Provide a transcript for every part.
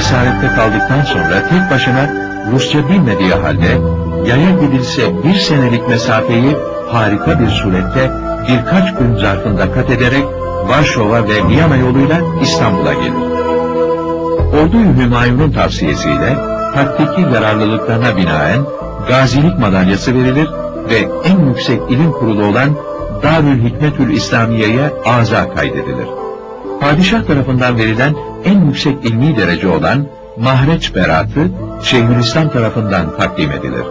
esarette kaldıktan sonra tek başına Rusça bilmediği halde yaya gidilse bir senelik mesafeyi harika bir surette birkaç gün zarfında kat ederek Varşova ve Viyana yoluyla İstanbul'a gelir. Ordu Hümayun'un tavsiyesiyle taktiki yararlılıklarına binaen gazilik madalyası verilir ve en yüksek ilim kurulu olan Darül Hikmetül İslamiye'ye aza kaydedilir. Padişah tarafından verilen en yüksek ilmi derece olan mahreç beratı Şeyhülislam tarafından takdim edilir.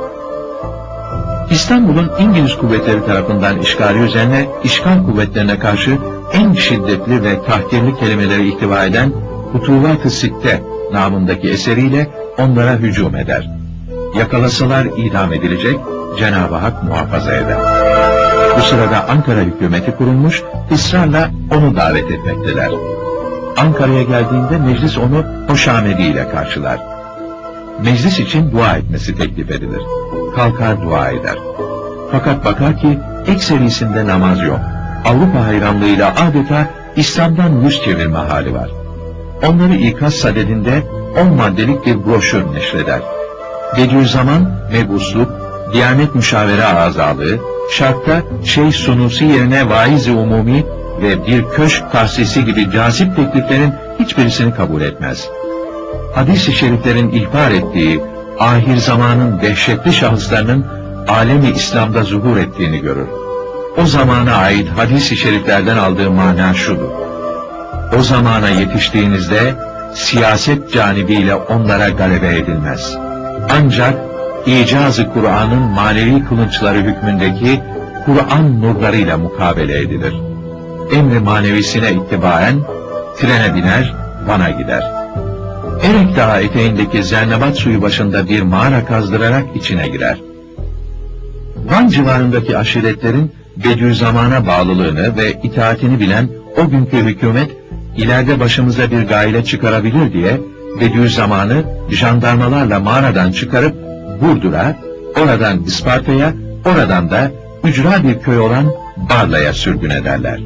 İstanbul'un İngiliz kuvvetleri tarafından işgali üzerine işgal kuvvetlerine karşı en şiddetli ve tahkirli kelimeleri ihtiva eden Hutuvat-ı Sitte namındaki eseriyle onlara hücum eder. Yakalasalar idam edilecek, Cenab-ı Hak muhafaza eder. Bu sırada Ankara hükümeti kurulmuş, ısrarla onu davet etmekteler. Ankara'ya geldiğinde meclis onu hoşamedi ile karşılar. Meclis için dua etmesi teklif edilir. Kalkar dua eder. Fakat bakar ki ekserisinde namaz yok. Avrupa hayranlığıyla adeta İslam'dan yüz çevirme hali var. Onları ikaz sadedinde 10 maddelik bir broşür neşreder. Bediüzzaman, mebusluk, Diyanet Müşavere Azalığı, şartta Şeyh Sunusi yerine vaiz-i umumi ve bir köşk tahsisi gibi cazip tekliflerin hiçbirisini kabul etmez. Hadis-i şeriflerin ihbar ettiği ahir zamanın dehşetli şahıslarının alemi İslam'da zuhur ettiğini görür. O zamana ait hadis-i şeriflerden aldığı mana şudur. O zamana yetiştiğinizde siyaset canibiyle onlara galebe edilmez. Ancak icazı Kur'an'ın manevi kılınçları hükmündeki Kur'an nurlarıyla mukabele edilir. Emri manevisine ittibaen trene biner, Van'a gider. Erek Dağı eteğindeki Zernebat suyu başında bir mağara kazdırarak içine girer. Van civarındaki aşiretlerin Bediüzzaman'a bağlılığını ve itaatini bilen o günkü hükümet ileride başımıza bir gaile çıkarabilir diye Bediüzzaman'ı jandarmalarla mağaradan çıkarıp Burdur'a, oradan İsparta'ya, oradan da ücra bir köy olan Barla'ya sürgün ederler.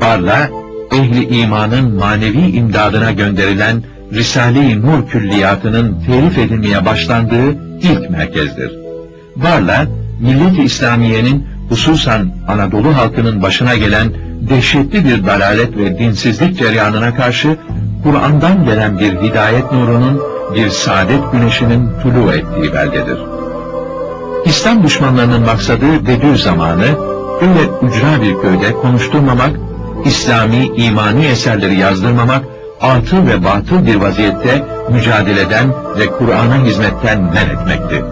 Barla, ehli imanın manevi imdadına gönderilen Risale-i Nur külliyatının telif edilmeye başlandığı ilk merkezdir. Barla, millet-i İslamiye'nin hususan Anadolu halkının başına gelen dehşetli bir dalalet ve dinsizlik ceryanına karşı Kur'an'dan gelen bir hidayet nurunun, bir saadet güneşinin tulu ettiği beldedir. İslam düşmanlarının maksadı Bediüzzaman'ı öyle ücra bir köyde konuşturmamak, İslami, imani eserleri yazdırmamak, atıl ve batıl bir vaziyette mücadeleden ve Kur'an'a hizmetten men etmekti.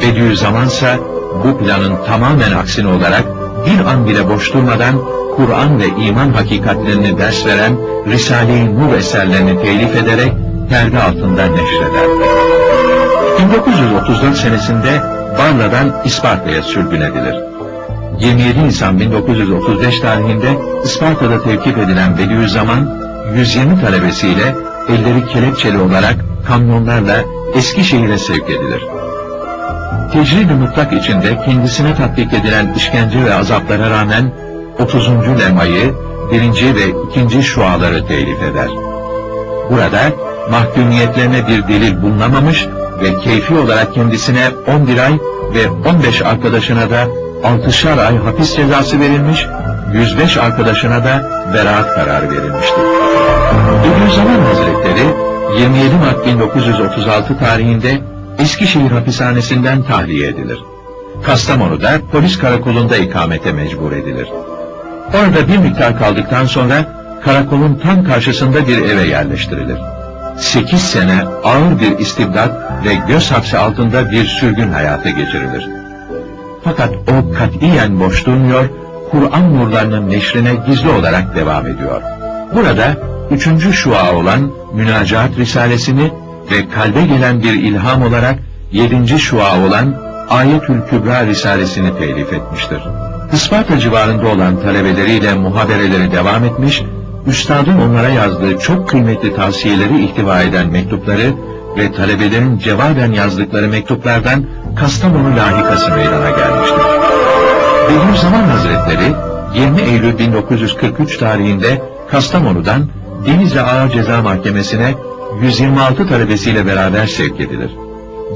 Bediüzzaman ise bu planın tamamen aksine olarak bir an bile boş durmadan Kur'an ve iman hakikatlerini ders veren Risale-i Nur eserlerini telif ederek perde altında neşreder. 1934 senesinde Barla'dan İsparta'ya sürgün edilir. 27 Nisan 1935 tarihinde Isparta'da tevkif edilen Bediüzzaman, 120 talebesiyle elleri kelepçeli olarak kamyonlarla Eskişehir'e sevk edilir. Tecrid-i mutlak içinde kendisine tatbik edilen işkence ve azaplara rağmen 30. lemayı, 1. ve 2. şuaları telif eder. Burada mahkumiyetlerine bir delil bulunamamış ve keyfi olarak kendisine 11 ay ve 15 arkadaşına da 6'şar ay hapis cezası verilmiş, 105 arkadaşına da beraat kararı verilmiştir. Bediüzzaman Hazretleri 27 Mart 1936 tarihinde Eskişehir hapishanesinden tahliye edilir. Kastamonu'da polis karakolunda ikamete mecbur edilir. Orada bir miktar kaldıktan sonra karakolun tam karşısında bir eve yerleştirilir. 8 sene ağır bir istibdat ve göz hapsi altında bir sürgün hayatı geçirilir. Fakat o katiyen boş durmuyor, Kur'an nurlarının neşrine gizli olarak devam ediyor. Burada üçüncü şua olan Münacaat Risalesini ve kalbe gelen bir ilham olarak yedinci şua olan Ayetül Kübra Risalesini telif etmiştir. Isparta civarında olan talebeleriyle muhabereleri devam etmiş, üstadın onlara yazdığı çok kıymetli tavsiyeleri ihtiva eden mektupları ve talebelerin cevaben yazdıkları mektuplardan Kastamonu lahikası meydana gelmiştir. Bediüzzaman Hazretleri 20 Eylül 1943 tarihinde Kastamonu'dan Denizli Ağır Ceza Mahkemesi'ne 126 talebesiyle beraber sevk edilir.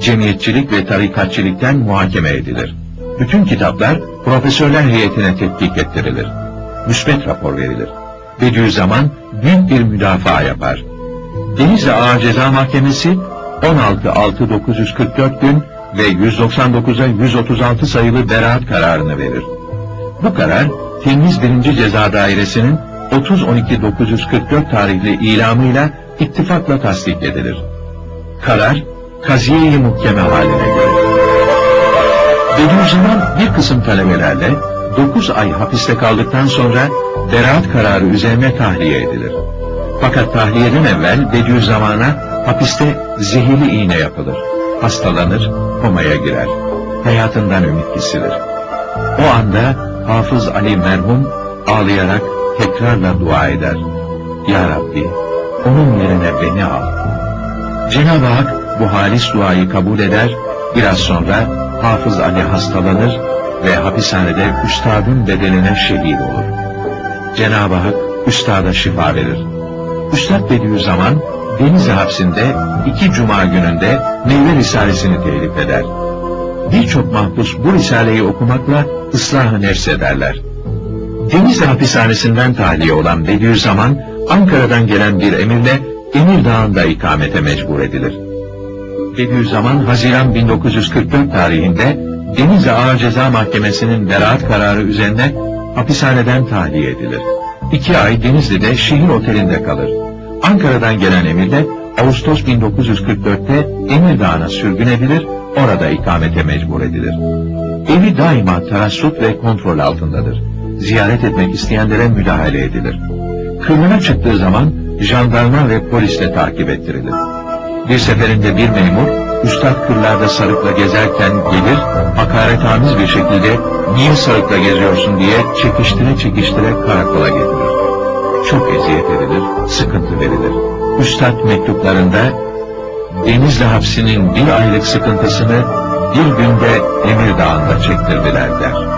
Cemiyetçilik ve tarikatçilikten muhakeme edilir. Bütün kitaplar profesörler heyetine tetkik ettirilir. Müsbet rapor verilir. Bediüzzaman büyük bir müdafaa yapar. Denizli Ağır Ceza Mahkemesi 16.6.944 gün ve 199'a 136 sayılı beraat kararını verir. Bu karar Temiz 1. Ceza Dairesi'nin 30.12.944 tarihli ilamıyla ittifakla tasdik edilir. Karar, kaziye-i muhkeme haline gelir. Bediüzzaman bir kısım talebelerle 9 ay hapiste kaldıktan sonra beraat kararı üzerine tahliye edilir. Fakat tahliyeden evvel Bediüzzaman'a hapiste zehirli iğne yapılır. Hastalanır, komaya girer. Hayatından ümit kesilir. O anda Hafız Ali merhum ağlayarak tekrarla dua eder. Ya Rabbi, onun yerine beni al. Cenab-ı Hak bu halis duayı kabul eder, biraz sonra Hafız Ali hastalanır ve hapishanede üstadın bedeline şehit olur. Cenab-ı Hak üstada şifa verir. Üstad Bediüzzaman Denizli hapsinde iki cuma gününde Meyve Risalesini telif eder. Birçok mahpus bu risaleyi okumakla ıslah-ı nefs ederler. Denizli hapishanesinden tahliye olan Bediüzzaman, Ankara'dan gelen bir emirle Emirdağ'ında ikamete mecbur edilir. Bediüzzaman, Haziran 1944 tarihinde Denizli Ağır Ceza Mahkemesi'nin beraat kararı üzerine hapishaneden tahliye edilir. İki ay Denizli'de şehir otelinde kalır. Ankara'dan gelen emirle Ağustos 1944'te Emirdağ'a sürgün edilir, orada ikamete mecbur edilir. Evi daima tarassut ve kontrol altındadır. Ziyaret etmek isteyenlere müdahale edilir. Kırmına çıktığı zaman jandarma ve polisle takip ettirilir. Bir seferinde bir memur, üstad kırlarda sarıkla gezerken gelir, hakaretamiz bir şekilde niye sarıkla geziyorsun diye çekiştire çekiştire karakola getirir. Çok eziyet edilir, sıkıntı verilir. Üstad mektuplarında Denizli hapsinin bir aylık sıkıntısını bir günde Emirdağ'ında çektirdiler der.